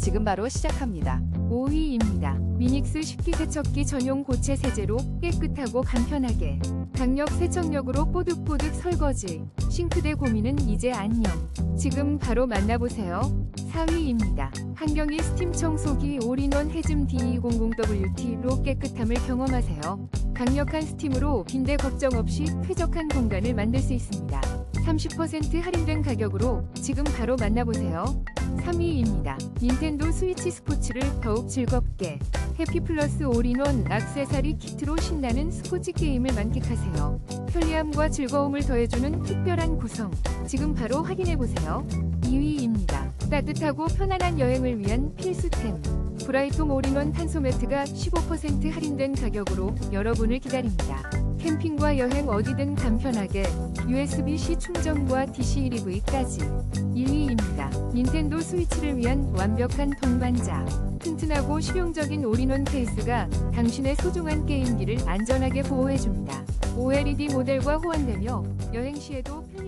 지금 바로 시작합니다. 5위입니다. 미닉스 식기 세척기 전용 고체 세제로 깨끗하고 간편하게 강력 세척력으로 뽀득뽀득 설거지 싱크대 고민은 이제 안녕 지금 바로 만나보세요 4위입니다. 한경이 스팀 청소기 올인원 해즘 D200WT로 깨끗함을 경험하세요 강력한 스팀으로 빈대 걱정 없이 쾌적한 공간을 만들 수 있습니다 30% 할인된 가격으로 지금 바로 만나보세요 3위입니다. 닌텐도 스위치 스포츠를 더욱 즐겁게 해피플러스 올인원 악세사리 키트로 신나는 스포츠 게임을 만끽하세요. 편리함과 즐거움을 더해주는 특별한 구성. 지금 바로 확인해보세요. 2위입니다. 따뜻하고 편안한 여행을 위한 필수템. 브라이톰 올인원 탄소 매트가 15% 할인된 가격으로 여러분을 기다립니다. 캠핑과 여행 어디든 간편하게 USB-C 충전과 DC-1EV까지 1위입니다. 닌텐도 스위치를 위한 완벽한 동반자. 튼튼하고 실용적인 올인원 케이스가 당신의 소중한 게임기를 안전하게 보호해줍니다. OLED 모델과 호환되며 여행 시에도 편-